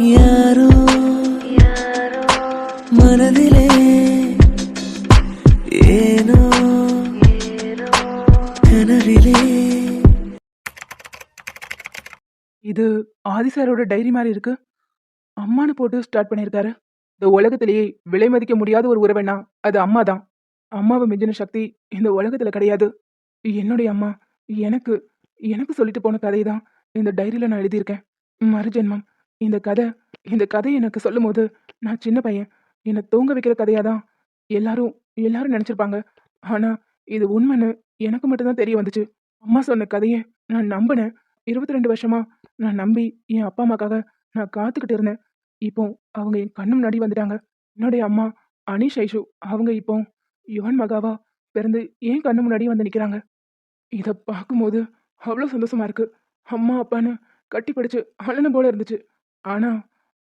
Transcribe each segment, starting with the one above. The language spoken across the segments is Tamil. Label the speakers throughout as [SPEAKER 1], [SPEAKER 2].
[SPEAKER 1] யாரோ மனதிலே ஏனோ கனவிலே.
[SPEAKER 2] இது ஆதிசாரோட டைரி மாதிரி இருக்கு. அம்மானு போட்டு ஸ்டார்ட் பண்ணியிருக்காரு. இந்த உலகத்திலேயே விலை மதிக்க முடியாத ஒரு உறவைனா அது அம்மா தான் அம்மாவை மிஞ்சின சக்தி இந்த உலகத்தில் கிடையாது. என்னுடைய அம்மா எனக்கு எனக்கு சொல்லிட்டு போன கதை தான் இந்த டைரியில் நான் எழுதியிருக்கேன். மறுஜென்மம். இந்த கதை இந்த கதை எனக்கு சொல்லும் போது நான் சின்ன பையன். என்னை தூங்க வைக்கிற கதையாக தான் எல்லாரும் எல்லாரும் நினச்சிருப்பாங்க. ஆனால் இது உண்மைன்னு எனக்கு மட்டும்தான் தெரிய வந்துச்சு. அம்மா சொன்ன கதையை நான் நம்பினேன். இருபத்தி ரெண்டு வருஷமா நான் நம்பி என் அப்பா அம்மாக்காக நான் காத்துக்கிட்டு இருந்தேன். இப்போ அவங்க என் கண்ணு முன்னாடி வந்துட்டாங்க. என்னுடைய அம்மா அனிஷ் ஐஷு அவங்க இப்போ யுவன் மகாவா பிறந்து ஏன் கண்ணு முன்னாடி வந்து நிற்கிறாங்க இதை பார்க்கும்போது அவ்வளோ சந்தோஷமா இருக்கு. அம்மா அப்பான்னு கட்டி பிடிச்சு அழன போல இருந்துச்சு. ஆனா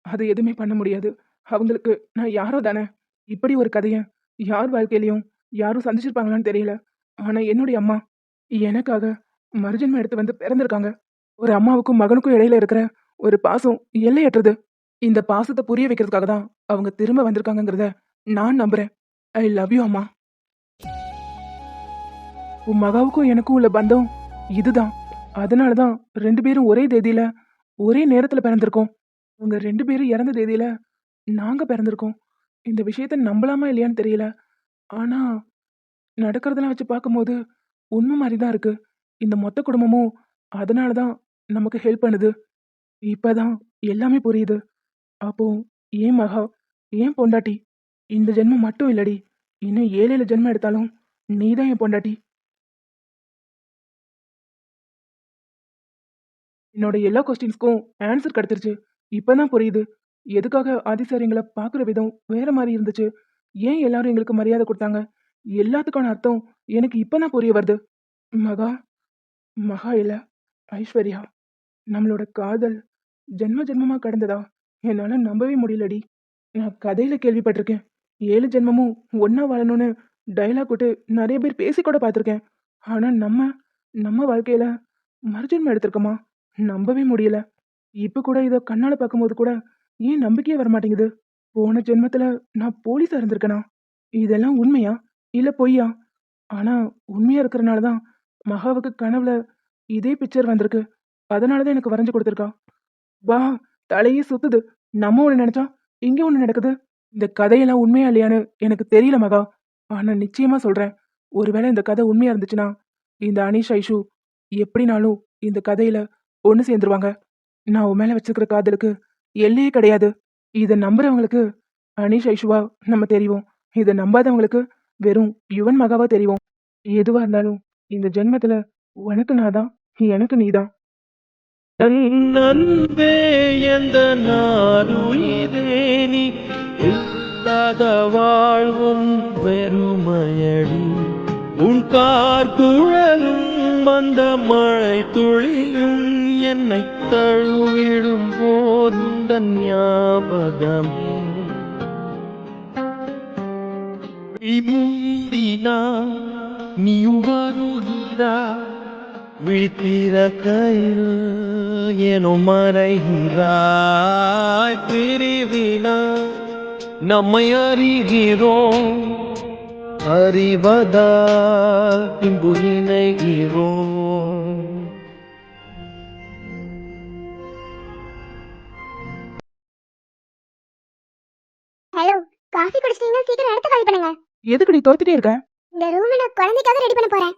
[SPEAKER 2] அது எதுவுமே பண்ண முடியாது. அவங்களுக்கு நான் யாரோ தானே? இப்படி ஒரு கதையை யார் வாழ்க்கையிலையும் யாரும் சந்திச்சிருப்பாங்களான்னு தெரியல. ஆனா என்னுடைய அம்மா எனக்காக மறுஜன்மம் எடுத்து வந்து பிறந்திருக்காங்க. ஒரு அம்மாவுக்கும் மகனுக்கும் இடையில இருக்கிற ஒரு பாசம் எல்லையற்றது. இந்த பாசத்தை புரிய வைக்கிறதுக்காக தான் அவங்க திரும்ப வந்திருக்காங்கங்கிறத நான் நம்புறேன். ஐ லவ் யூ அம்மா. உன் மகாவுக்கும் எனக்கும் உள்ள பந்தம் இதுதான். அதனால தான் ரெண்டு பேரும் ஒரே தேதியில ஒரே நேரத்துல பிறந்திருக்கோம். உங்க ரெண்டு பேரும் இறந்த தேதியில நாங்க பிறந்திருக்கோம். இந்த விஷயத்த நம்பலாமா இல்லையான்னு தெரியல. ஆனா நடக்கிறதெல்லாம் வச்சு பார்க்கும்போது உண்மை மாதிரி தான் இருக்கு. இந்த மொத்த குடும்பமும் அதனால தான் நமக்கு ஹெல்ப் பண்ணுது. இப்பதான் எல்லாமே புரியுது. அப்போ ஏன் மகா ஏன் பொண்டாட்டி? இந்த ஜென்மம் மட்டும் இல்லடி. இன்னும் ஏழு ஏழு ஜென்மம் எடுத்தாலும் நீ தான் என் பொண்டாட்டி. என்னோட எல்லா கொஸ்டின்ஸ்க்கும் ஆன்சர் கிடைச்சிருச்சு. இப்பதான் புரியுது. எதுக்காக ஆதிசார் எங்களை பார்க்குற விதம் வேற மாதிரி இருந்துச்சு. ஏன் எல்லாரும் எங்களுக்கு மரியாதை கொடுத்தாங்க? எல்லாத்துக்கான அர்த்தம் எனக்கு இப்பதான் புரிய வருது. மகா மகா இல்ல ஐஸ்வர்யா. நம்மளோட காதல் ஜென்ம ஜென்மமா கடந்ததா? என்னால நம்பவே முடியலடி. நான் கதையில கேள்விப்பட்டிருக்கேன். ஏழு ஜென்மமும் ஒன்னா வாழணும்னு டைலாக் விட்டு நிறைய பேர் பேசி கூட பார்த்துருக்கேன். ஆனா நம்ம நம்ம வாழ்க்கையில மறுஜென்மம் எடுத்திருக்கோமா? நம்பவே முடியல. இப்ப கூட இதை கண்ணால பார்க்கும்போது கூட ஏன் நம்பிக்கையே வர மாட்டேங்குது போன ஜென்மத்துல நான் போலீஸா இருந்திருக்கேனா? இதெல்லாம் உண்மையா? இல்ல பொய்யா? ஆனா உண்மையா இருக்கிறனால தான் மகாவுக்கு கனவுல இதே பிக்சர் வந்திருக்கு. அதனால தான் எனக்கு வரைஞ்சு கொடுத்துருக்கா. வா தலையே சுத்துது. நம்ம ஒண்ணு நினச்சா இங்க ஒண்ணு நடக்குது. இந்த கதையெல்லாம் உண்மையா இல்லையான்னு எனக்கு தெரியல மகா. ஆனா நிச்சயமா சொல்றேன். ஒருவேளை இந்த கதை உண்மையா இருந்துச்சுன்னா இந்த அனீஷ் ஐஷு எப்படினாலும் இந்த கதையில ஒன்று சேர்ந்துருவாங்க. நான் உன் மேல வச்சிருக்கிற காதலுக்கு எல்லையே கிடையாது. இதை நம்புறவங்களுக்கு அனீஷ் ஐஷுவா நம்ம தெரியும் இதை நம்பாதவங்களுக்கு வெறும் யுவன் மகாவா தெரியும் எதுவா இருந்தாலும் இந்த ஜென்மத்துல உனக்கு நான் தான் எனக்கு நீதான்.
[SPEAKER 1] நன்பே எந்த நாளுயிரே இல்லாத வாழ்வும் வெறுமையடி. உன் கார்குழலும் வந்த மழை துளியும் என்னை தழுவிடும் போதுந்த ஞாபகம். முந்தினா நீ வருகிறா விழித்திர கையில் ஏனோ மறைகிறாய் பிரிவினா நம்மை அறிகிறோம். அறிவதா பின்பு இணைகிறோம்
[SPEAKER 3] ஹலோ காஃபி குடிச்சிட்டீங்கன்னா சீக்கிரம் எடுத்து காலி பண்ணுங்க.
[SPEAKER 2] எதுக்குடி தோத்துட்டே இருக்க?
[SPEAKER 3] இந்த ரூமை நான் குழந்தைக்காக ரெடி பண்ண போறேன்.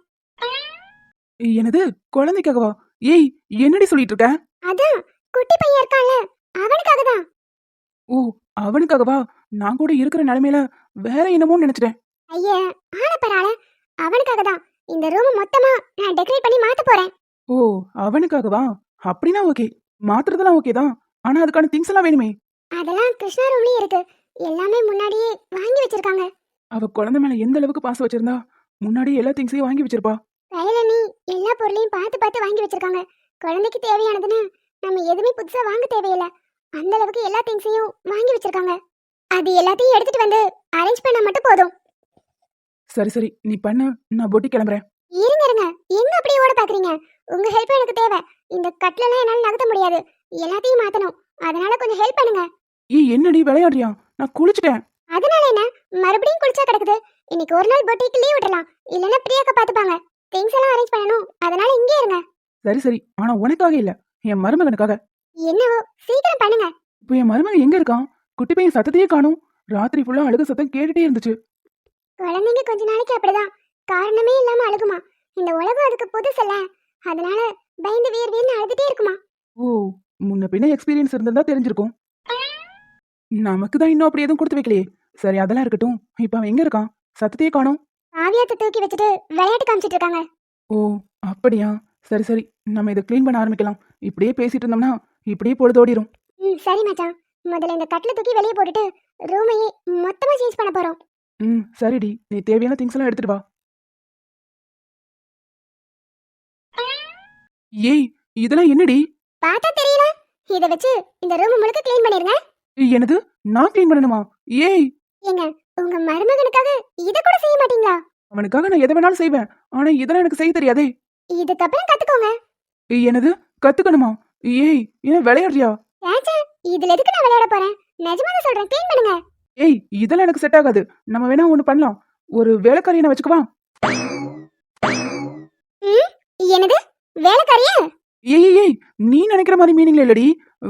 [SPEAKER 2] எனது குழந்தைக்காகவா? ஏய் என்னடி சொல்லிட்டு இருக்க?
[SPEAKER 3] அதான் குட்டி பையன் இருக்கான்ல அவனுக்காக தான்
[SPEAKER 2] ஓ அவனுக்காகவா? நான் கூட இருக்கிற நிலைமையில வேற என்னமோ நினைச்சிட்டேன்.
[SPEAKER 3] ஐயா ஆன பரால அவனுக்காக தான் இந்த ரூம் மொத்தமா நான் டெக்கரேட் பண்ணி மாத்த போறேன்.
[SPEAKER 2] ஓ அவனுக்காகவா? அப்படின்னா ஓகே மாத்துறதெல்லாம் ஓகே தான். ஆனா அதுக்கான திங்ஸ் எல்லாம் வேணுமே.
[SPEAKER 3] அதெல்லாம் கிருஷ்ணா ரூம்லயும் இருக்கு. எல்லாமே முன்னாடியே வாங்கி வச்சிருக்காங்க.
[SPEAKER 2] அவ குழந்தை மேல எந்த அளவுக்கு பாசம் வச்சிருந்தா முன்னாடி எல்லா திங்ஸையும் வாங்கி வச்சிருப்பா.
[SPEAKER 3] கையில நீ எல்லா பொருளையும் பார்த்து பார்த்து வாங்கி வச்சிருக்காங்க. குழந்தைக்கு தேவையானதுன்னு நம்ம எதுவுமே புதுசா வாங்க தேவையில்ல. அந்த அளவுக்கு எல்லா திங்ஸையும் வாங்கி வச்சிருக்காங்க. அது எல்லாத்தையும் எடுத்துட்டு வந்து அரேஞ்ச் பண்ணா மட்டும் போதும்.
[SPEAKER 2] சரி சரி. நீ பண்ணு. நான் பொட்டி கிளம்புறேன்.
[SPEAKER 3] இருங்க இருங்க. எங்க அப்படியே ஓட பாக்குறீங்க? உங்க ஹெல்ப் எனக்கு தேவை. இந்த கட்லெல்லாம் என்னால நகர்த்த முடியாது. எல்லாத்தையும் மாத்தணும். அதனால கொஞ்சம் ஹெல்ப் பண்ணுங்க.
[SPEAKER 4] ஏய் என்னடி விளையாடுறியா? நான் குளிச்சிட்டேன்.
[SPEAKER 3] அதனால என்ன? மறுபடியும் குளிச்சா கிடக்குது. இன்னைக்கு ஒரு நாள் பொட்டிக்கு லீவ் விடலாம் இல்லைன்னா பிரியாக்கா பாத்துப்பாங்க. திங்ஸ் எல்லாம் அரேஞ்ச் பண்ணணும். அதனால இங்கே இருங்க.
[SPEAKER 4] சரி சரி. ஆனா உனக்காக இல்ல. என் மருமகனுக்காக.
[SPEAKER 3] என்னவோ? சீக்கிரம் பண்ணுங்க.
[SPEAKER 4] இப்போ என் மருமகன் எங்க இருக்கான்? குட்டி பையன் சத்தத்தையே காணும். ராத்திரி ஃபுல்லா அழுக சத்தம் கேட்டுட்டே இருந்துச்சு.
[SPEAKER 3] குழந்தைங்க கொஞ்ச நாளைக்கு அப்படிதான். காரணமே இல்லாம அழுகுமா? இந்த உலகம் அதுக்கு புதுசல்ல அதனால பயந்து வீர் வீர்னு அழுதுட்டே இருக்குமா?
[SPEAKER 4] ஓ முன்ன பின்ன எக்ஸ்பீரியன்ஸ் இருந்திருந்தா தெரிஞ்சிருக்கும். நமக்கு தான் இன்னும் அப்படி எதுவும் கொடுத்து வைக்கலையே. சரி அதெல்லாம் இருக்கட்டும். இப்போ அவன் எங்க இருக்கான்? சத்தத்தையே காணோம்.
[SPEAKER 3] காவியத்தை தூக்கி வச்சுட்டு விளையாட்டு காமிச்சிட்டு இருக்காங்க.
[SPEAKER 4] ஓ அப்படியா? சரி சரி. நம்ம இதை க்ளீன் பண்ண ஆரம்பிக்கலாம். இப்படியே பேசிட்டு இருந்தோம்னா இப்படியே பொழுதோடிரும்
[SPEAKER 3] ம் சரி மச்சான். முதல்ல இந்த கட்டில தூக்கி வெளியே போட்டுட்டு ரூமையே மொத்தமா சேஞ்ச் பண்ண போறோம்.
[SPEAKER 4] ம் சரிடி. நீ தேவையான திங்ஸ் எல்லாம் எடுத்துட்டு வா. ஏய் இதெல்லாம் என்னடி?
[SPEAKER 3] பார்த்தா தெரியல. இத வச்சு இந்த ரூம் முழுக்க க்ளீன் பண்ணிருங்க.
[SPEAKER 4] என்னது? நான் க்ளீன் பண்ணணுமா? ஏய்.
[SPEAKER 3] ஏங்க உங்க மருமகனுக்காக இத கூட செய்ய மாட்டீங்களா?
[SPEAKER 4] அவனுக்காக நான் எதை வேணாலும் செய்வேன். ஆனா இதெல்லாம் எனக்கு செய்ய தெரியாதே.
[SPEAKER 3] இதுக்கப்புறம் கத்துக்கோங்க.
[SPEAKER 4] என்னது? கத்துக்கணுமா? ஏய் என்ன விளையாடுறியா?
[SPEAKER 3] ஏச்சே இதுல எதுக்கு நான் விளையாட போறேன்? நிஜமா சொல்றேன் க்ளீன் பண்ணுங்க.
[SPEAKER 4] ஏய் இதெல்லாம் எனக்கு செட் ஆகாது. நம்ம வேணா ஒண்ணு பண்ணலாம். ஒரு வேலைக்காரியை நான் வச்சுக்கவா?
[SPEAKER 3] என்னது? வேலைக்காரியா?
[SPEAKER 4] ஏய் ஏய், ஏய் நீ நினைக்கிற மாதிரி மீனிங்ல இல்லடி.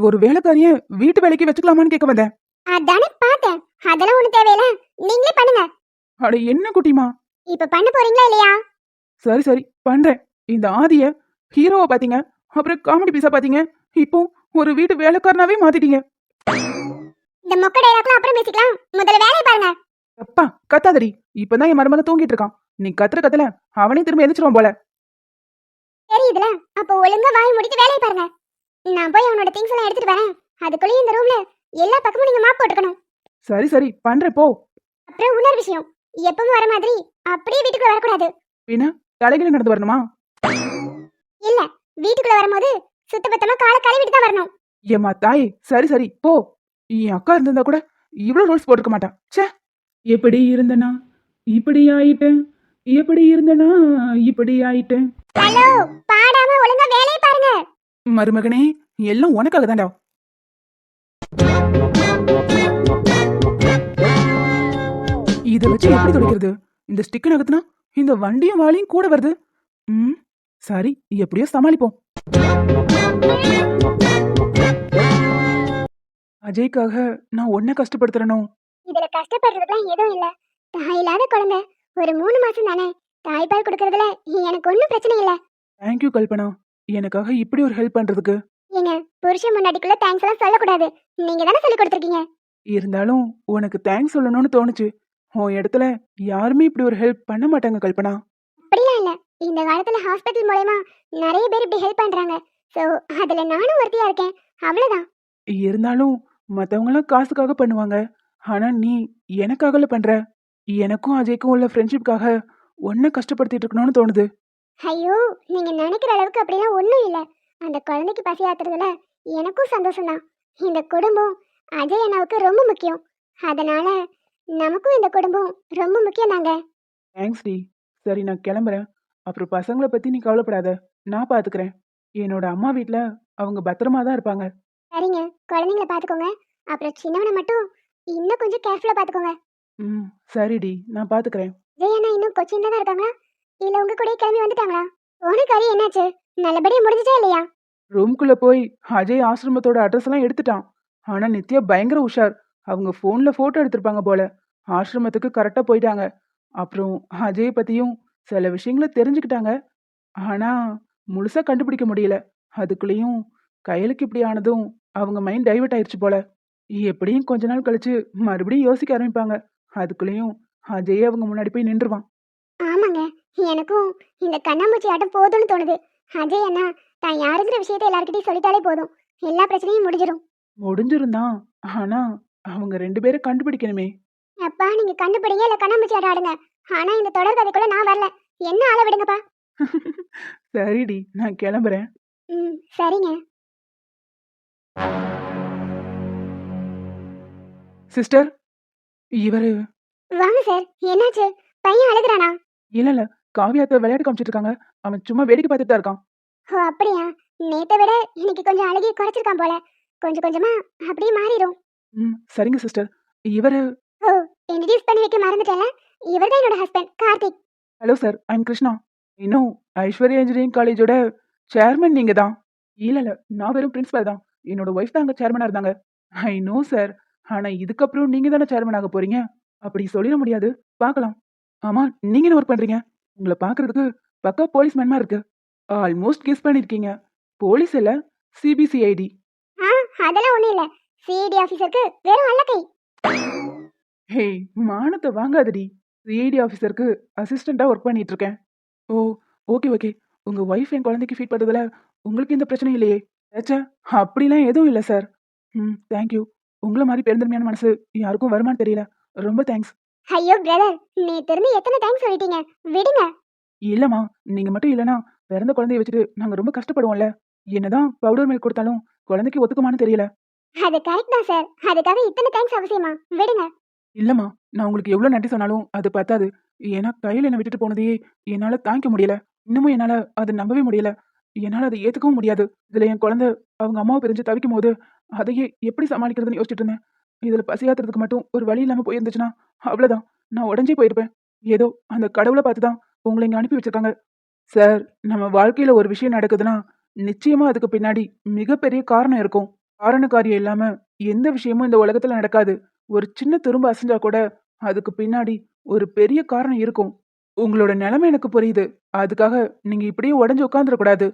[SPEAKER 4] ஒரு வேலைக்காரிய வீட்டு வேலைக்கு வச்சுக்கலாமான்னு கேட்க வந்தேன்.
[SPEAKER 3] அதானே பார்த்தேன். அதெல்லாம் ஒண்ணு தேவையில்ல. நீங்களே பண்ணுங்க.
[SPEAKER 4] அட என்ன குட்டிமா?
[SPEAKER 3] இப்ப பண்ண போறீங்களா இல்லையா?
[SPEAKER 4] சரி சரி பண்றேன். இந்த ஆதிய ஹீரோவை பாத்தீங்க. அப்புறம் காமெடி பீஸா பாத்தீங்க. இப்போ ஒரு வீட்டு வேலைக்காரனாவே மாத்திட்டீங்க.
[SPEAKER 3] இந்த மொக்க டைலாக்லாம் அப்புறம் பேசிக்கலாம். முதல்ல வேலையை பாருங்க.
[SPEAKER 4] அப்பா கத்தாதடி. இப்பதான் என் மருமகன் தூங்கிட்டு இருக்கான். நீ கத்துற கத்துல அவனே திரும்ப எந்திரிச்சிருவான் போல.
[SPEAKER 3] தெரியுதுல அப்போ ஒழுங்கா வாய் முடிட்டு வேலையை பாருங்க. நான் போய் அவனோட திங்ஸ் எல்லாம் எடுத்துட்டு வரேன். அதுக்குள்ளேயும் இந்த ரூம்ல எல்லா பக்கமும் நீங்க மாப் போட்டுக்கணும்.
[SPEAKER 4] சரி சரி. பண்றேன் போ.
[SPEAKER 3] அப்புறம் இன்னொரு விஷயம். எப்பவும் வர மாதிரி அப்படியே வீட்டுக்குள்ள வரக்கூடாது.
[SPEAKER 4] பின்ன தலைகளை நடந்து வரணுமா?
[SPEAKER 3] இல்ல வீட்டுக்குள்ள வரும்போது சுத்தபத்தமா காலை கழுவிட்டு தான் வரணும்.
[SPEAKER 4] ஏம்மா தாயே. சரி சரி. போ. என் அக்கா இருந்திருந்தா கூட இவ்வளவு ரூல்ஸ் போட்டுக்க மாட்டான். ச்சே எப்படி இருந்தனா? இப்படி ஆயிட்டேன். எப்படி இருந்தனா? இப்படி ஆயிட்டேன்.
[SPEAKER 3] ஹலோ பாடாம ஒழுங்கா வேலையை பாருங்க.
[SPEAKER 4] மருமகனே எல்லாம் உனக்காக தான்டா. இத வச்சு எப்படி துடைக்கிறது? இந்த ஸ்டிக் நகத்துனா இந்த வண்டியும் வாளியும் கூட வருது. ம் சரி எப்படியோ சமாளிப்போம். அஜய்க்காக நான் உன்னை கஷ்டப்படுத்துறனோ?
[SPEAKER 3] இதுல கஷ்டப்படுறதுலாம் எதுவும் இல்ல. தாய் இல்லாத குழந்தை. ஒரு மூணு மாசம் தானே. தாய்ப்பால் கொடுக்கறதுல எனக்கு ஒன்றும் பிரச்சனை இல்ல.
[SPEAKER 4] Thank you Kalpana. எனக்காக இப்படி ஒரு ஹெல்ப் பண்றதுக்கு.
[SPEAKER 3] ஏங்க புருஷன் முன்னாடிக்குள்ள தேங்க்ஸ் எல்லாம் சொல்லக்கூடாது. நீங்க தானே சொல்லி கொடுத்துருக்கீங்க?
[SPEAKER 4] இருந்தாலும் உனக்கு தேங்க்ஸ் சொல்லணும்னு தோணுச்சு. உன் இடத்துல யாருமே இப்படி ஒரு ஹெல்ப் பண்ண மாட்டாங்க கல்பனா.
[SPEAKER 3] அப்படிலாம் இல்ல. இந்த காலத்துல ஹாஸ்பிட்டல் மூலயமா நிறைய பேர் இப்படி ஹெல்ப் பண்றாங்க. சோ அதுல நானும் ஒருத்தியா இருக்கேன். அவ்வளவுதான்.
[SPEAKER 4] இருந்தாலும் மத்தவங்களாம் காசுக்காக பண்ணுவாங்க. ஆனா நீ எனக்காகல பண்ற. எனக்கும் அஜய்க்கும் உள்ள ஃப்ரெண்ட்ஷிப்காக உன்னை கஷ்டப்படுத்திட்டு இருக்கணும்னு தோணுது.
[SPEAKER 3] ஐயோ நீங்க நினைக்கிற அளவுக்கு அப்படிலாம் ஒண்ணும் இல்ல. அந்த குழந்தைக்கு பசி ஆத்துறதுல எனக்கும் சந்தோஷம்தான். இந்த குடும்பம் அஜய் அண்ணாவுக்கு ரொம்ப முக்கியம். அதனால நமக்கும் இந்த குடும்பம் ரொம்ப முக்கியம் தாங்க.
[SPEAKER 4] தேங்க்ஸ் டி. சரி நான் கிளம்புறேன். அப்புறம் பசங்களை பத்தி நீ கவலைப்படாத. நான் பாத்துக்கிறேன். என்னோட அம்மா வீட்ல அவங்க பத்திரமா தான் இருப்பாங்க.
[SPEAKER 3] சரிங்க. குழந்தைங்கள பாத்துக்கோங்க. அப்புறம் சின்னவனை மட்டும் இன்னும் கொஞ்சம் கேர்ஃபுல்லா பாத்துக்கோங்க.
[SPEAKER 4] ம். சரிடி. நான் பாத்துக்கிறேன்.
[SPEAKER 3] ஜெய் அண்ணா இன்னும் கொச்சின்ல தான் இருக்காங்களா? இல்ல உங்க கூட கிளம்பி வந்துட்டாங்களா? போன காரியம் என்னாச்சு? நல்லபடியா முடிஞ்சுச்சா இல்லையா?
[SPEAKER 4] ரூம்குள்ள போய் அஜய் ஆசிரமத்தோட அட்ரஸ் எல்லாம் எடுத்துட்டான். ஆனா நித்யா பயங்கர உஷார். அவங்க ஃபோன்ல போட்டோ எடுத்திருப்பாங்க போல. ஆசிரமத்துக்கு கரெக்டா போயிட்டாங்க. அப்புறம் அஜய் பத்தியும் சில விஷயங்களை தெரிஞ்சுக்கிட்டாங்க. ஆனா முழுசா கண்டுபிடிக்க முடியல. அதுக்குள்ளேயும் கையலுக்கு இப்படி ஆனதும் அவங்க மைண்ட் டைவர்ட் ஆயிருச்சு போல. எப்படியும் கொஞ்ச நாள் கழிச்சு மறுபடியும் யோசிக்க ஆரம்பிப்பாங்க. அதுக்குள்ளேயும் அஜய் அவங்க முன்னாடி போய் நின்றுவான்
[SPEAKER 3] ஆமாங்க. எனக்கும் இந்த கண்ணாமூச்சி ஆட்டம் போதும்னு தோணுது. அஜய் அண்ணா தான் யாருங்கிற விஷயத்தை எல்லார்கிட்டயும் சொல்லிட்டாலே போதும். எல்லா பிரச்சனையும் முடிஞ்சிடும்
[SPEAKER 4] முடிஞ்சிருந்தான். ஆனா அவங்க ரெண்டு பேரை கண்டுபிடிக்கணுமே.
[SPEAKER 3] அப்பா நீங்க கண்டுபிடிங்க இல்ல கண்ணாமூச்சி ஆட்டம் ஆடுங்க. ஆனா இந்த தொடர் கதைக்குள்ள நான் வரல. என்ன ஆள விடுங்கப்பா.
[SPEAKER 4] சரிடி நான் கிளம்புறேன்.
[SPEAKER 3] ம் சரிங்க.
[SPEAKER 4] சிஸ்டர் இவரு
[SPEAKER 3] வாங்க சார் என்னாச்சு? பையன் அழுகுறானா?
[SPEAKER 4] இல்ல இல்ல காவியாத்த விளையாட்டு காமிச்சிட்டு இருக்காங்க அவன் சும்மா வேடிக்கை பார்த்துட்டு தான் இருக்கான்.
[SPEAKER 3] ஓ அப்படியா? நேத்தை விட இன்னைக்கு கொஞ்சம் அழுகி குறைச்சிருக்கான் போல. கொஞ்சம் கொஞ்சமா அப்படியே மாறிடும்
[SPEAKER 4] ம் சரிங்க சிஸ்டர். இவரு
[SPEAKER 3] ஓ இன்ட்ரடியூஸ் பண்ணி வைக்க மறந்துட்டேன்ல? இவர் தான் என்னோட husband Karthik.
[SPEAKER 4] Hello sir I'm Krishna இன்னும் ஐஸ்வர்யா இன்ஜினியரிங் காலேஜோட சேர்மன் நீங்க தான் இல்ல இல்ல நான் வெறும் பிரின்சிபல் தான். என்னோட ஒய்ஃப் தான் அங்க சேர்மனா இருந்தாங்க. ஐ நோ சார் ஆனா இதுக்கப்புறம் நீங்க தானே சேர்மன் ஆக போறீங்க? அப்படி சொல்லிட முடியாது. பார்க்கலாம். ஆமா நீங்க என்ன ஒர்க் பண்றீங்க? உங்களை பார்க்கிறதுக்கு பக்கா போலீஸ் மேன்மா இருக்கு. ஆல்மோஸ்ட் கெஸ் பண்ணிருக்கீங்க. போலீஸ் இல்ல சிபிசிஐடி
[SPEAKER 3] அதெல்லாம் ஒண்ணும் இல்ல. சிஐடி ஆபீசருக்கு வெறும் அல்லக்கை
[SPEAKER 4] ஹே மானத்தை வாங்காதடி. சிஐடி ஆஃபீஸருக்கு அசிஸ்டண்ட்டாக ஒர்க் பண்ணிட்டு இருக்கேன். ஓ ஓகே ஓகே உங்கள் ஒய்ஃப் என் குழந்தைக்கு ஃபீட் பண்ணுறதுல உங்களுக்கு எந்த பிரச்சனையும் இல்லையே. ஏச்சா அப்படிலாம் எதுவும் இல்லை சார். ம் தேங்க்யூ உங்களை மாதிரி பெருந்தன்மையான மனசு யாருக்கும் வருமானு தெரியல. ரொம்ப தேங்க்ஸ்
[SPEAKER 3] ஐயோ பிரதர் நேத்து இருந்து எத்தனை டைம் சொல்லிட்டீங்க? விடுங்க.
[SPEAKER 4] இல்லைம்மா நீங்கள் மட்டும் இல்லைனா பிறந்த குழந்தைய வச்சுட்டு நாங்கள் ரொம்ப கஷ்டப்படுவோம்ல. என்னதான் பவுடர் மில்க் கொடுத்தாலும் குழந்தைக்கு ஒத்துக்குமான்னு தெரியல.
[SPEAKER 3] அது கரெக்ட் தான் சார் அதுக்காக இத்தனை தேங்க்ஸ் அவசியமா? விடுங்க.
[SPEAKER 4] இல்லைம்மா நான் உங்களுக்கு எவ்வளோ நன்றி சொன்னாலும் அது பத்தாது. ஏன்னா கையில் என்னை விட்டுட்டு போனதையே என்னால் தாங்கிக்க முடியல. இன்னமும் என்னால் அதை நம்பவே முடியல. என்னால் அதை ஏற்றுக்கவும் முடியாது. இதில் என் குழந்தை அவங்க அம்மாவை பிரிஞ்சு தவிக்கும் போது அதையே எப்படி சமாளிக்கிறதுன்னு யோசிச்சுட்டு இருந்தேன். இதில் பசியாத்துறதுக்கு மட்டும் ஒரு வழி இல்லாமல் போயிருந்துச்சுன்னா அவ்வளோதான் நான் உடஞ்சே போயிருப்பேன். ஏதோ அந்த கடவுளை பார்த்து தான் உங்களை இங்கே அனுப்பி வச்சிருக்காங்க. சார் நம்ம வாழ்க்கையில் ஒரு விஷயம் நடக்குதுன்னா நிச்சயமாக அதுக்கு பின்னாடி மிகப்பெரிய காரணம் இருக்கும். காரண காரியம் எந்த விஷயமும் இந்த உலகத்தில் நடக்காது. ஒரு சின்ன துரும்பு அசைஞ்சா கூட அதுக்கு பின்னாடி ஒரு பெரிய காரணம் இருக்கும். உங்களோட நிலைமை எனக்கு புரியுது. அதுக்காக நீங்க இப்படியே உடஞ்சு உட்காந்துடக்கூடாது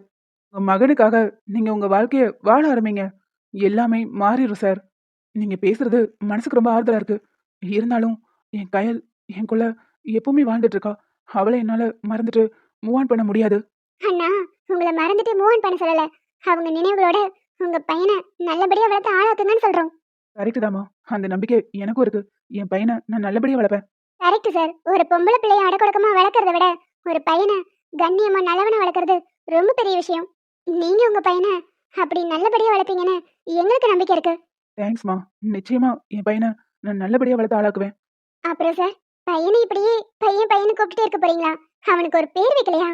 [SPEAKER 4] உங்க மகனுக்காக நீங்க உங்க வாழ்க்கைய வாழ ஆரம்பிங்க. எல்லாமே மாறிடும் சார். நீங்க பேசுறது மனசுக்கு ரொம்ப ஆறுதலா இருக்கு. இருந்தாலும் என் கயல் எனக்குள்ள எப்பவுமே வாழ்ந்துட்டு இருக்கா அவளை என்னால மறந்துட்டு மூவ் ஆன் பண்ண முடியாது.
[SPEAKER 3] அண்ணா உங்களை மறந்துட்டு மூவ் ஆன் பண்ண சொல்லல. அவங்க நினைவுகளோட உங்க பையனை நல்லபடியா வளர்த்து ஆளாக்குங்கன்னு சொல்றோம்.
[SPEAKER 4] கரெக்டு தாம்மா. அந்த நம்பிக்கை எனக்கும் இருக்கு. என் பையனை நான் நல்லபடியா வளர்ப்பேன்.
[SPEAKER 3] Correct sir. ஒரு பொம்பளை பிள்ளைய அடக்கொடக்கமா வளர்க்கறத விட ஒரு பையனை கண்ணியமா நல்லவனா வளர்க்கறது ரொம்ப பெரிய விஷயம். நீங்க உங்க பையனை அப்படி நல்லபடியா வளர்ப்பீங்கன்னு எங்களுக்கு நம்பிக்கை இருக்கு.
[SPEAKER 4] தேங்க்ஸ்மா நிச்சயமா என் பையனை நான் நல்லபடியா வளர்த்து ஆளாக்குவேன்.
[SPEAKER 3] அப்புறம் சார் பையனை இப்படியே பையன் பையனை கூப்பிட்டுட்டே இருக்க போறீங்களா? அவனுக்கு ஒரு பேர் வைக்கலையா?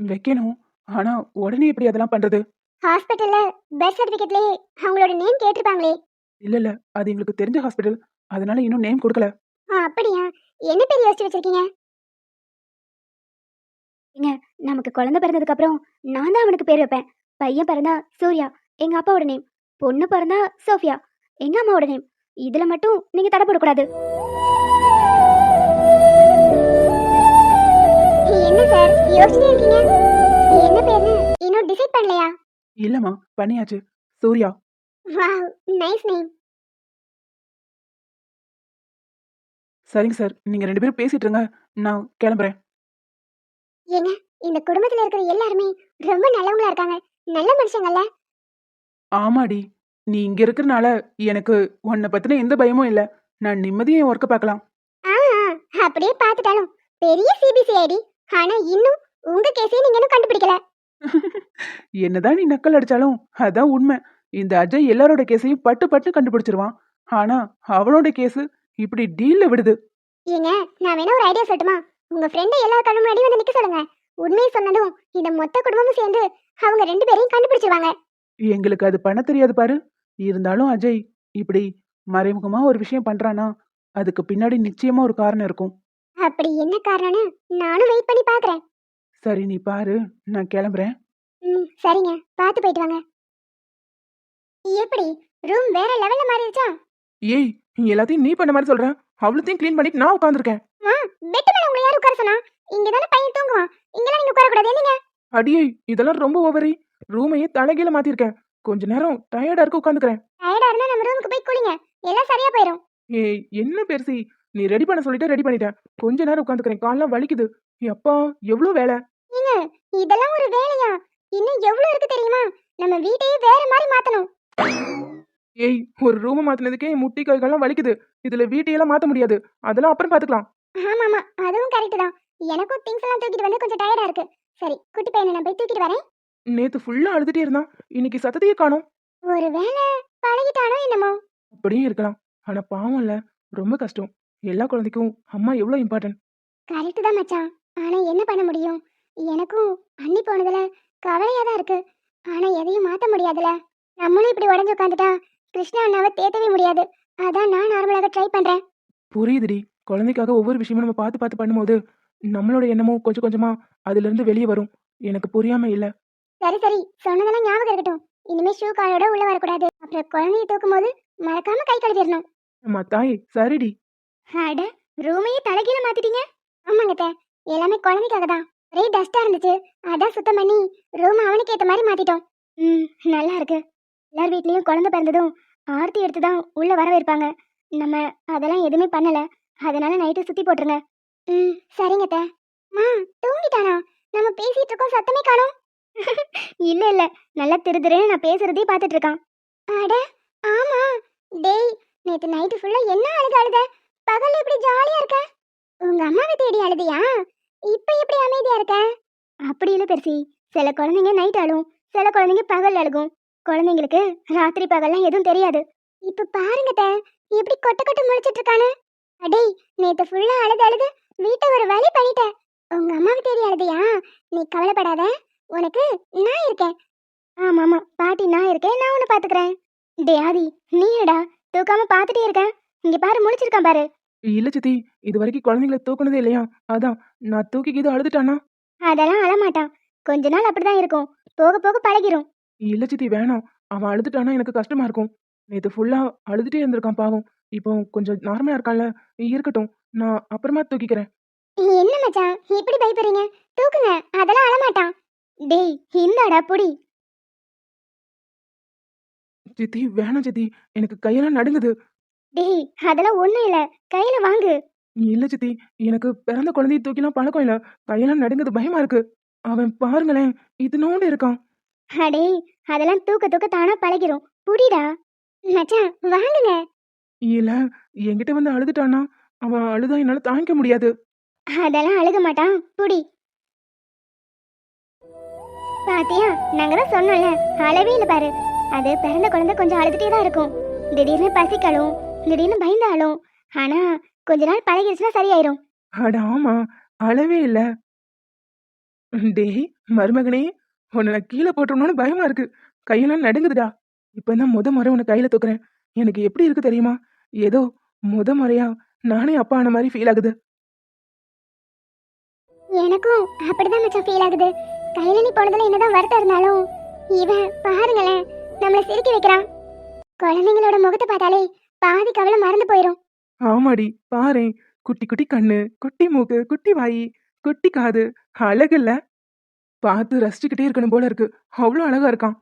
[SPEAKER 4] வைக்கணும். ஆனா உடனே எப்படி அதெல்லாம் பண்றது?
[SPEAKER 3] ஹாஸ்பிட்டல்ல பர்த் சர்டிபிகேட்லயே அவங்களோட நேம் கேட்டிருப்பாங்களே.
[SPEAKER 4] இல்ல இல்ல அது எங்களுக்கு தெரிஞ்ச ஹாஸ்பிட்டல் அதனால இன்னும் நேம் கொடுக்கல.
[SPEAKER 3] என்ன பேர் யோசிச்சு வச்சிருக்கீங்க?
[SPEAKER 5] நமக்கு குழந்தை பிறந்ததுக்கு அப்புறம் நான் தான் அவனுக்கு பேர் வைப்பேன். பையன் பிறந்தா சூர்யா எங்க அப்பாவோட நேம் பொண்ணு பிறந்தா சோஃபியா எங்க அம்மாவோட நேம் இதுல மட்டும் நீங்க தடை போடக்கூடாது.
[SPEAKER 3] என்ன சார் யோசிச்சுட்டே இருக்கீங்க? என்ன பேர்னு இன்னும் டிசைட் பண்ணலையா?
[SPEAKER 4] இல்லம்மா பண்ணியாச்சு. சூர்யா.
[SPEAKER 3] வாவ் நைஸ் நேம்
[SPEAKER 4] சரிங்க சார். நீங்க ரெண்டு பேரும் பேசிட்டு இருங்க நான் கிளம்புறேன்.
[SPEAKER 3] ஏங்க இந்த குடும்பத்துல இருக்கிற எல்லாருமே ரொம்ப நல்லவங்களா இருக்காங்க. நல்ல மனுஷங்கல்ல
[SPEAKER 4] ஆமாடி. நீ இங்க இருக்கறனால எனக்கு உன்னை பத்தின எந்த பயமும் இல்ல. நான் நிம்மதியா என் ஒர்க்கை பார்க்கலாம்
[SPEAKER 3] ஆ அப்படியே பார்த்துட்டாலும் பெரிய சிபிசிஐடி ஆனா இன்னும் உங்க கேஸையும் நீங்க இன்னும் கண்டுபிடிக்கல.
[SPEAKER 4] என்னதான் நீ நக்கல் அடிச்சாலும் அதான் உண்மை. இந்த அஜய் எல்லாரோட கேஸையும் பட்டு பட்டு கண்டுபிடிச்சிருவான். ஆனா அவனோட கேஸ் இப்படி டீல்ல விடுது.
[SPEAKER 3] ஏங்க நான் வேணா ஒரு ஐடியா சொல்லட்டுமா? உங்க ஃப்ரெண்டை எல்லா கண்ணு முன்னாடி வந்து நிக்க சொல்லுங்க. உண்மையை சொன்னதும் இந்த மொத்த குடும்பமும் சேர்ந்து அவங்க ரெண்டு பேரையும் கண்டுபிடிச்சிருவாங்க.
[SPEAKER 4] எங்களுக்கு அது பண்ண தெரியாது பாரு. இருந்தாலும் அஜய் இப்படி மறைமுகமா ஒரு விஷயம் பண்றானா அதுக்கு பின்னாடி நிச்சயமா ஒரு காரணம் இருக்கும்.
[SPEAKER 3] அப்படி என்ன காரணம்னு நானும் வெயிட் பண்ணி பாக்குறேன்.
[SPEAKER 4] சரி நீ பாரு. நான் கிளம்புறேன்.
[SPEAKER 3] ம் சரிங்க. பார்த்து போயிட்டு வாங்க. எப்படி? ரூம் வேற லெவல்ல மாறிடுச்சா?
[SPEAKER 4] ஏய் எல்லாத்தையும் நீ பண்ண மாதிரி சொல்ற. அவ்வளோத்தையும் க்ளீன் பண்ணிட்டு நான் உட்காந்துருக்கேன்
[SPEAKER 3] பெட் மேல உங்களை யார் உட்கார சொன்னா? இங்க தானே பையன் தூங்குவான். இங்கெல்லாம் நீங்க உட்கார கூடாது என்னங்க?
[SPEAKER 4] அடியே இதெல்லாம் ரொம்ப ஓவரி ரூமையே தலைகீழ மாத்திருக்கேன். கொஞ்ச நேரம் டயர்டா இருக்க உட்காந்துக்கிறேன்.
[SPEAKER 3] டயர்டா இருந்தா நம்ம ரூமுக்கு போய் குளிங்க. எல்லாம் சரியா போயிடும்
[SPEAKER 4] ஏய் என்ன பெருசி? நீ ரெடி பண்ண சொல்லிட்டு ரெடி பண்ணிட்டேன் கொஞ்ச நேரம் உட்காந்துக்கிறேன். கால்லாம் வலிக்குது. அப்பா எவ்வளவு வேலை?
[SPEAKER 3] ஏங்க இதெல்லாம் ஒரு வேலையா? இன்னும் எவ்வளவு இருக்கு தெரியுமா? நம்ம வீட்டையே வேற மாதிரி மாத்தணும்.
[SPEAKER 4] ஏய் ஒரு ரூம் மாத்தினதுக்கே என் முட்டி கைகள்லாம் வலிக்குது. இதுல வீட்டையெல்லாம் மாத்த முடியாது. அதெல்லாம் அப்புறம் பாத்துக்கலாம்.
[SPEAKER 3] ஆமா ஆமா அதுவும் கரெக்ட் தான். எனக்கும் திங்ஸ் எல்லாம் தூக்கிட்டு வந்து கொஞ்சம் டயர்டா இருக்கு. சரி குட்டி பையனை நான் போய் தூக்கிட்டு வரேன்.
[SPEAKER 4] நேத்து ஃபுல்லா அழுதுட்டே இருந்தான். இன்னைக்கு சத்தத்தையே காணோம்.
[SPEAKER 3] ஒரு வேளை பழகிட்டானோ என்னமோ?
[SPEAKER 4] அப்படியே இருக்கலாம். ஆனா பாவம் இல்ல. ரொம்ப கஷ்டம். எல்லா குழந்தைக்கும் அம்மா எவ்வளவு இம்பார்ட்டன்ட்
[SPEAKER 3] கரெக்ட் தான் மச்சான். ஆனா என்ன பண்ண முடியும்? எனக்கும் அண்ணி போனதுல கவலையா தான் இருக்கு. ஆனா எதையும் மாத்த முடியாதுல. நம்மளும் இப்படி உடஞ்சு உட்காந்துட்டா கிருஷ்ணா அண்ணாவை தேத்தவே முடியாது. அதான் நான் நார்மலாக ட்ரை பண்றேன்.
[SPEAKER 2] புரியுதுடி. குழந்தைக்காக ஒவ்வொரு விஷயமும் நம்ம பார்த்து பார்த்து பண்ணும்போது நம்மளோட எண்ணமும் கொஞ்சம் கொஞ்சமா அதுல இருந்து வெளியே வரும். எனக்கு புரியாம இல்ல.
[SPEAKER 3] சரி சரி. சொன்னதெல்லாம் ஞாபகம் இருக்கட்டும். இனிமே ஷூ காலோட உள்ள வரக்கூடாது. அப்புறம் குழந்தைய தூக்கும் போது மறக்காம கை கழுவிடணும்.
[SPEAKER 2] அம்மா தாய் சரிடி.
[SPEAKER 3] அட ரூமையே தலைகீழ மாத்திட்டீங்க. ஆமாங்க அத்தை. எல்லாமே குழந்தைக்காக தான். ஒரே டஸ்டா இருந்துச்சு. அதான் சுத்தம் பண்ணி ரூம் அவனுக்கு ஏத்த மாதிரி மாத்திட்டோம். ம் நல்லா இருக்கு. எல்லார் வீட்லேயும் குழந்தை பிறந்ததும் ஆர்த்தி எடுத்து தான் உள்ள வரவேற்பாங்க நம்ம அதெல்லாம் எதுவுமே பண்ணல. அதனால நைட்டு சுத்தி போட்டுருங்க. ம் சரிங்க மா தூங்கிட்டானா? நம்ம பேசிட்டு இருக்கோம் சத்தமே காணோம். இல்ல இல்ல. நல்லா திருதிருன்னு நான் பேசுறதே பார்த்துட்டு இருக்கான். அட ஆமா. டேய் நேத்து நைட்டு ஃபுல்லா என்ன அழுது அழுத? பகல்ல இப்படி ஜாலியா இருக்க? உங்க அம்மாவை தேடி அழுதியா? இப்ப எப்படி அமைதியா இருக்க? அப்படி இல்ல பெருசி. சில குழந்தைங்க நைட் அழும். சில குழந்தைங்க பகல் அழுகும். குழந்தைங்களுக்கு ராத்திரி பகல்லாம் எதுவும் தெரியாது. இப்ப பாருங்க அத்தை, எப்படி கொட்ட கொட்ட முழிச்சிட்டு இருக்கானு. அடேய் நேத்து ஃபுல்லா அழுது அழுது வீட்டை ஒரு வழி பண்ணிட்ட உங்க அம்மாவை தேடி அழுதியா? நீ கவலைப்படாத உனக்கு நான் இருக்கேன். ஆமா ஆமா பாட்டி நான் இருக்கேன் நான் உன்னை பாத்துக்கிறேன். டே ஆதி நீடா தூக்காம பாத்துட்டே இருக்க இங்க பாரு முழிச்சிருக்கான் பாரு.
[SPEAKER 2] இல்ல சித்தி இது வரைக்கும் குழந்தைங்கள தூக்குனதே இல்லையா? அதான் நான் தூக்கி இது அழுதுட்டானா?
[SPEAKER 3] அதெல்லாம் அழமாட்டான். கொஞ்ச நாள் அப்படிதான் இருக்கும். போக போக பழகிரும்.
[SPEAKER 2] இல்ல சித்தி வேணாம். அவன் அழுதுட்டானா எனக்கு கஷ்டமா இருக்கும். நேத்து ஃபுல்லா அழுதுட்டே இருந்திருக்கான் பாவம். இப்போ கொஞ்சம் நார்மலா இருக்கான்ல இருக்கட்டும். நான் அப்புறமா தூக்கிக்கிறேன்.
[SPEAKER 3] என்ன மச்சான்? இப்படி பயப்படுறீங்க? தூக்குங்க. அதெல்லாம் அழமாட்டான். டேய் இந்தாடா புடி.
[SPEAKER 2] சித்தி வேணாம் சித்தி. எனக்கு கையெல்லாம் நடுங்குது.
[SPEAKER 3] டேய் அதெல்லாம் ஒண்ணும் இல்ல. கையில வாங்கு.
[SPEAKER 2] இல்ல சித்தி. எனக்கு பிறந்த குழந்தைய தூக்கிலாம் பழக்கம் இல்ல. கையெல்லாம் நடுங்குது. பயமா இருக்கு. அவன் பாருங்களேன் இது நோண்டு இருக்கான்.
[SPEAKER 3] அடே அதெல்லாம் தூக்க தூக்க தானா பழகிரும். புடிடா. மச்சான் வாங்குங்க.
[SPEAKER 2] இல்ல என்கிட்ட வந்து அழுதுட்டானா? அவன் அழுதா என்னால தாங்கிக்க முடியாது.
[SPEAKER 3] அதெல்லாம் அழுக மாட்டான். புடி. பாத்தியா நாங்க தான் சொன்னோம்ல அளவே இல்ல பாரு. அது பிறந்த குழந்தை கொஞ்சம் அழுதுட்டே தான் இருக்கும். திடீர்னு பசிக்கலும் திடீர்னு பயந்தாலும். ஆனா கொஞ்ச நாள் பழகிருச்சுன்னா சரியாயிரும்.
[SPEAKER 2] அட ஆமா அளவே இல்ல. டேய் மருமகனே உன்னை நான் கீழே போட்டுறணும்னு பயமா இருக்கு. கையெல்லாம் நடுங்குதுடா. இப்பதான் முத முறை உன்னை கையில தூக்குறேன். எனக்கு எப்படி இருக்கு தெரியுமா? ஏதோ முத முறையா நானே அப்பா ஆன மாதிரி ஃபீல் ஆகுது.
[SPEAKER 3] எனக்கும் அப்படிதான் மச்சான் ஃபீல் ஆகுது. கையில நீ போனதுல என்னதான் வருத்தம் இருந்தாலும் இவன் பாருங்களேன் நம்மள சிரிக்க வைக்கிறான். குழந்தைங்களோட முகத்தை பார்த்தாலே பாதி கவலை மறந்து போயிரும்.
[SPEAKER 2] ஆமாடி பாரேன். குட்டி குட்டி கண்ணு குட்டி மூக்கு குட்டி வாயி குட்டி காது அழகுல்ல பார்த்து ரசிச்சுக்கிட்டே இருக்கணும் போல இருக்கு. அவ்வளோ அழகா இருக்கான்.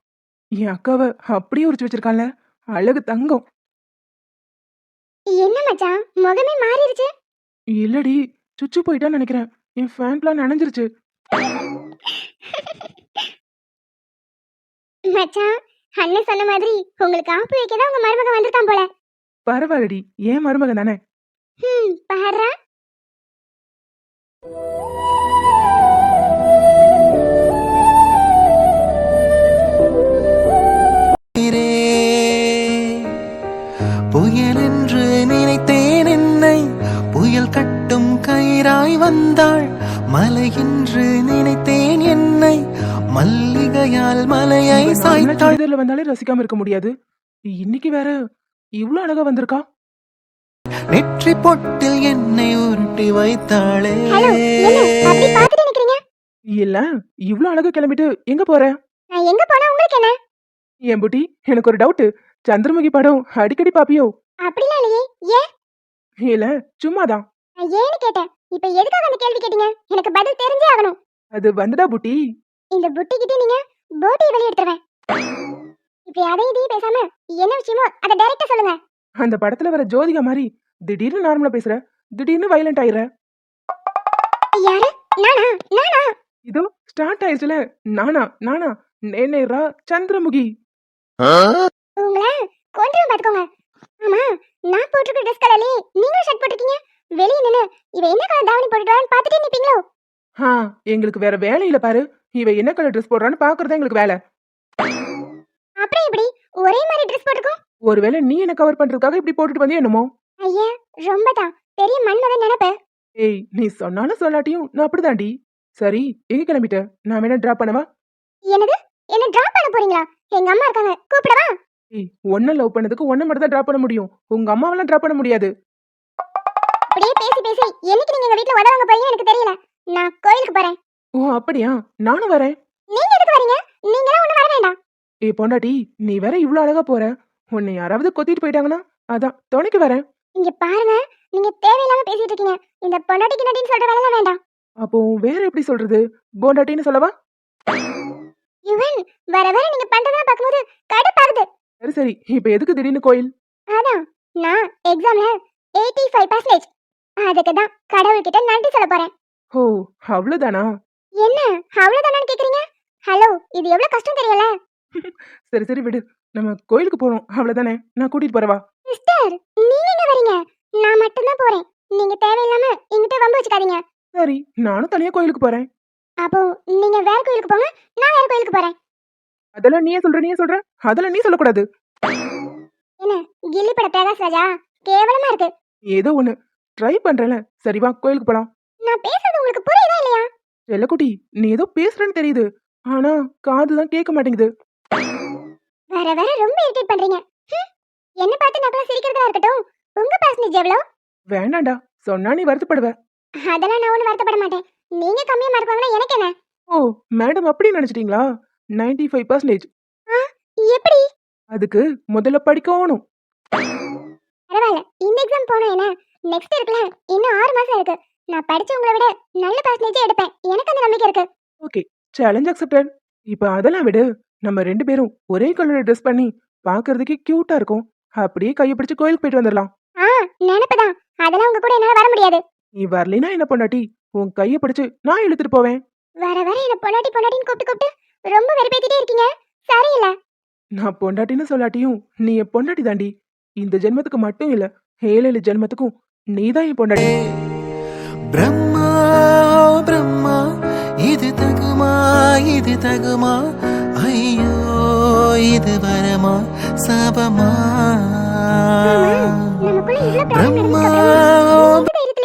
[SPEAKER 2] என் அக்காவை அப்படியே உரிச்சு வச்சிருக்கான்ல. அழகு தங்கம்.
[SPEAKER 3] என்ன மச்சான்? முகமே மாறிடுச்சு.
[SPEAKER 2] இல்லடி சுச்சு போயிட்டான்னு நினைக்கிறேன். என் ஃபேன்லாம் நனைஞ்சிருச்சு.
[SPEAKER 3] மச்சான் அண்ணன் சொன்ன மாதிரி உங்களுக்கு ஆப்பு வைக்க தான் உங்க மருமகன் வந்திருக்கான் போல.
[SPEAKER 2] பரவாயில்லடி ஏன் மருமகன் தானே.
[SPEAKER 3] ஹம் பாருடா
[SPEAKER 6] வந்தாள். மலை என்று நினைத்தேன் என்னை. மல்லிகையால் மலையை சாய்த்தாள்.
[SPEAKER 2] சாய்த்தாள் வந்தாலே ரசிக்காம இருக்க முடியாது. இன்னைக்கு வேற இவ்ளோ அழகா வந்திருக்கா?
[SPEAKER 6] நெற்றி பொட்டில் என்னை உருட்டி வைத்தாளே.
[SPEAKER 2] இல்ல இவ்ளோ அழகா கிளம்பிட்டு எங்க போற?
[SPEAKER 3] நான் எங்க போனா உங்களுக்கு என்ன?
[SPEAKER 2] என் புட்டி எனக்கு ஒரு டவுட் சந்திரமுகி படம் அடிக்கடி பாப்பியோ?
[SPEAKER 3] அப்படிலாம் இல்லையே. ஏன்?
[SPEAKER 2] இல்ல சும்மாதான்.
[SPEAKER 3] ஏன்னு கேட்டேன். இப்ப எதுக்காக அந்த கேள்வி கேட்டீங்க? எனக்கு பதில் தெரிஞ்சே ஆகணும்.
[SPEAKER 2] அது வந்துடா புட்டி?
[SPEAKER 3] இந்த புட்டி கிட்ட நீங்க போட்டியை வெளியெடுத்துருவேன் இப்ப அதையும் இதையும் பேசாம என்ன விஷயமோ அதை டைரக்டா சொல்லுங்க.
[SPEAKER 2] அந்த படத்துல வர ஜோதிகா மாதிரி திடீர்னு நார்மலா பேசுற திடீர்னு வைலண்ட் ஆயிடுற
[SPEAKER 3] யாரு? நானா? நானா?
[SPEAKER 2] இதோ ஸ்டார்ட் ஆயிடுச்சுல. நானா? நானா? நேரா சந்திரமுகி.
[SPEAKER 3] உங்களை கொண்டு பாத்துக்கோங்க. ஆமா நான் போட்டிருக்க ட்ரெஸ் கலர்லயே நீங்களும் ஷர்ட் போட்டிருக்கீங்க. வெளிய நின்னு இவ என்ன கலர் தாவணி போட்டுட்டு வரான்னு பாத்துட்டே நிப்பீங்களோ?
[SPEAKER 2] ஆ எங்களுக்கு வேற வேலை இல்ல பாரு. இவ என்ன கலர் ட்ரெஸ் போடுறான்னு பாக்குறதா எங்களுக்கு வேலை.
[SPEAKER 3] அப்புறம் எப்படி? ஒரே மாதிரி ட்ரெஸ் போட்டுக்கும்
[SPEAKER 2] ஒருவேளை நீ என்ன கவர் பண்றதுக்காக இப்படி போட்டுட்டு வந்தியா என்னமோ?
[SPEAKER 3] ஐயா ரொம்ப தான் பெரிய மன்மதன் நினைப்பு.
[SPEAKER 2] ஏய் நீ சொன்னாலும் சொல்லாட்டியும் நான் அப்படிதான்டி. சரி எங்க கிளம்பிட்ட? நான் வேணா டிராப் பண்ணவா?
[SPEAKER 3] என்னது? என்ன டிராப் பண்ண போறீங்களா? எங்க அம்மா இருக்காங்க. கூப்பிடவா?
[SPEAKER 2] ஏய் ஒன்ன லவ் பண்ணதுக்கு ஒன்ன மட்டும் தான் டிராப் பண்ண முடியும். உங்க அம்மாவெல்லாம் டிராப் பண்ண முடியாது.
[SPEAKER 3] அப்படியே பேசி பேசி என்னைக்கு நீங்க எங்க வீட்ல உதவாங்க போறீங்க எனக்கு தெரியல. நான் கோயிலுக்கு போறேன்.
[SPEAKER 2] ஓ அப்படியா? நானும் வரேன்.
[SPEAKER 3] நீங்க எதுக்கு வரீங்க? நீங்களாம் ஒண்ணு வர வேண்டாம்.
[SPEAKER 2] ஏய் பொண்டாட்டி நீ வேற இவ்ளோ அழகா போற. உன்னை யாராவது கொத்திட்டு போயிட்டாங்கன்னா அதான் துணைக்கு வரேன்.
[SPEAKER 3] இங்க பாருங்க நீங்க தேவையில்லாம பேசிட்டு இருக்கீங்க. இந்த பொண்டாட்டி கிண்டாட்டின்னு சொல்ற வேலை வேண்டாம்.
[SPEAKER 2] அப்போ வேற எப்படி சொல்றது? போண்டாட்டின்னு சொல்லவா?
[SPEAKER 3] யுவன் வர வர நீங்க பண்றதெல்லாம் பார்க்கும்போது கடுப்பாகுது.
[SPEAKER 2] சரி சரி இப்ப எதுக்கு திடீர்னு கோயில்?
[SPEAKER 3] அதான் நான் எக்ஸாம்ல எயிட்டி ஃபைவ் பர்சன்டேஜ் அதுக்கு தான் கடவுள்கிட்ட நன்றி சொல்ல போறேன்.
[SPEAKER 2] ஓ அவ்வளவுதானா?
[SPEAKER 3] என்ன அவ்வளவுதானான்னு கேக்குறீங்க? ஹலோ இது எவ்வளவு கஷ்டம் தெரியல
[SPEAKER 2] சரி சரி விடு. நம்ம கோயிலுக்கு போறோம். அவ்வளவுதானே? நான் கூட்டிட்டு போறவா
[SPEAKER 3] சிஸ்டர் நீங்க எங்க வரீங்க? நான் மட்டும்தான் போறேன். நீங்க தேவையில்லாம என்கிட்ட வம்பு வச்சுக்காதீங்க.
[SPEAKER 2] சரி நானும் தனியா கோயிலுக்கு போறேன்.
[SPEAKER 3] அப்போ நீங்க வேற கோயிலுக்கு போங்க. நான் வேற கோயிலுக்கு போறேன்.
[SPEAKER 2] அதெல்லாம் நீயே சொல்ற நீயே சொல்ற. அதெல்லாம் நீ சொல்லக்கூடாது.
[SPEAKER 3] என்ன கில்லி பட பிரகாஷ் ராஜா கேவலமா இருக்கு.
[SPEAKER 2] ஏதோ ஒண்ணு. ட்ரை பண்றேன்ல. சரி வா கோயிலுக்கு போலாம்.
[SPEAKER 3] நான் பேசுறது உங்களுக்கு புரியுதா இல்லையா?
[SPEAKER 2] செல்லக்குட்டி நீ ஏதோ பேசுறேன்னு தெரியுது. ஆனா காது தான் கேட்க மாட்டேங்குது.
[SPEAKER 3] வர வர ரொம்ப இரிட்டேட் பண்றீங்க. என்ன பார்த்து நக்கலா சிரிக்கிறதா இருக்கட்டும். உங்க பர்சன்டேஜ் எவ்வளோ?
[SPEAKER 2] வேண்டாம்டா சொன்னா நீ வருத்தப்படுவ.
[SPEAKER 3] அதெல்லாம் நான் ஒன்றும் வருத்தப்பட மாட்டேன். நீங்க கம்மியா மார்க் வாங்கினா எனக்கு என்ன?
[SPEAKER 2] ஓ மேடம் அப்படி நினைச்சிட்டீங்களா? 95% ஃபைவ் பர்சன்டேஜ்
[SPEAKER 3] எப்படி?
[SPEAKER 2] அதுக்கு முதல்ல படிக்கணும்.
[SPEAKER 3] பரவாயில்ல இந்த எக்ஸாம் போனா என்ன? நெக்ஸ்ட் இருக்குல்ல இன்னும் ஆறு மாசம் இருக்கு. நான் படிச்சு உங்களை விட நல்ல பர்சன்டேஜ் எடுப்பேன். எனக்கு அந்த நம்பிக்கை இருக்கு.
[SPEAKER 2] ஓகே சேலஞ்ச் அக்செப்டட் இப்போ அதெல்லாம் விடு. நம்ம ரெண்டு பேரும் ஒரே கலர் ட்ரெஸ் பண்ணி பார்க்கறதுக்கே கியூட்டா இருக்கும். அப்படியே கையை பிடிச்சு கோயிலுக்கு போயிட்டு வந்துடலாம்
[SPEAKER 3] ஆ நினைப்புதான் அதெல்லாம் உங்க கூட என்னால வர முடியாது.
[SPEAKER 2] நீ வரலைனா என்ன பொண்டாட்டி? உன் கையை பிடிச்சு நான் இழுத்துட்டு போவேன்.
[SPEAKER 3] வர வர என்ன பொண்டாட்டி பொண்டாட்டின்னு கூப்பிட்டு கூப்பிட்டு ரொம்ப வெறுப்பேத்திட்டே இருக்கீங்க. சரியில்ல.
[SPEAKER 2] நான் பொண்டாட்டின்னு சொல்லாட்டியும் நீ என் பொண்டாட்டி தாண்டி. இந்த ஜென்மத்துக்கு மட்டும் இல்ல ஏழு ஜென்மத்துக்கும் நீதான் என் பொண்டாட்டி.
[SPEAKER 6] பிரம்மா பிரம்மா இது தகுமா இது தகுமா? ஐயோ இது வரமா சாபமா?
[SPEAKER 3] நமக்குள்ள இவ்ளோ ப்ராப்ளம்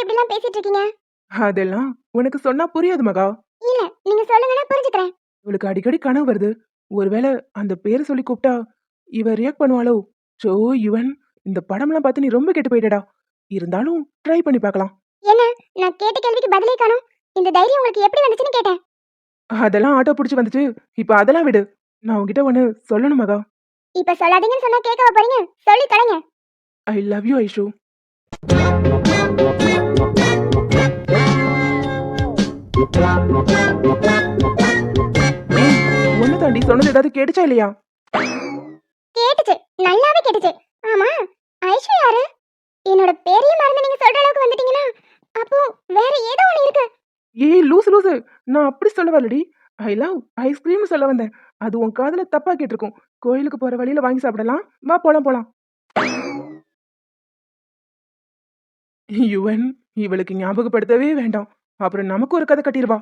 [SPEAKER 6] பிரம்மா
[SPEAKER 3] பேசிட்டு இருக்கீங்க?
[SPEAKER 2] அதெல்லாம் உனக்கு சொன்னா புரியாது மகா.
[SPEAKER 3] இல்ல நீங்க சொல்லுங்க நான் புரிஞ்சுக்கிறேன்.
[SPEAKER 2] இவளுக்கு அடிக்கடி கனவு வருது. ஒருவேளை அந்த பேரை சொல்லி கூப்பிட்டா இவ ரியாக்ட் பண்ணுவாளோ? சோ இவன் இந்த படம்லாம் பார்த்து நீ ரொம்ப கெட்டு போயிட்டடா. இருந்தாலும் ட்ரை பண்ணி பார்க்கலாம்.
[SPEAKER 3] என்ன? நான் கேட்ட கேள்விக்கு பதிலே காணும். இந்த தைரியம் உங்களுக்கு எப்படி வந்துச்சுன்னு கேட்டேன்.
[SPEAKER 2] அதெல்லாம் ஆட்டோ பிடிச்சி வந்துச்சு. இப்ப அதெல்லாம் விடு. நான் உன்கிட்ட ஒன்னு சொல்லணும் மகா.
[SPEAKER 3] இப்ப சொல்லாதீங்கன்னு சொன்னா கேட்கவா போறீங்க? சொல்லி தொலைங்க.
[SPEAKER 2] I love you Aishu. ஒன்னு தாண்டி சொன்னது ஏதாவது கேட்டுச்சா இல்லையா?
[SPEAKER 3] நல்லாவே கேட்டுச்சு ஆமா ஐஷு யாரு? என்னோட பேரையும் மறந்து நீங்க சொல்ற அளவுக்கு வந்துட்டீங்கன்னா அப்போ வேற ஏதோ ஒண்ணு இருக்கு.
[SPEAKER 2] ஏய் லூசு லூசு. நான் அப்படி சொல்ல வரலடி ஐ லவ் ஐஸ்கிரீம் சொல்ல வந்தேன். அது உன் காதுல தப்பா கேட்டிருக்கும். கோயிலுக்கு போற வழியில வாங்கி சாப்பிடலாம். வா போலாம் போலாம். யுவன் இவளுக்கு ஞாபகப்படுத்தவே வேண்டாம். அப்புறம் நமக்கு ஒரு கதை கட்டிடுவா.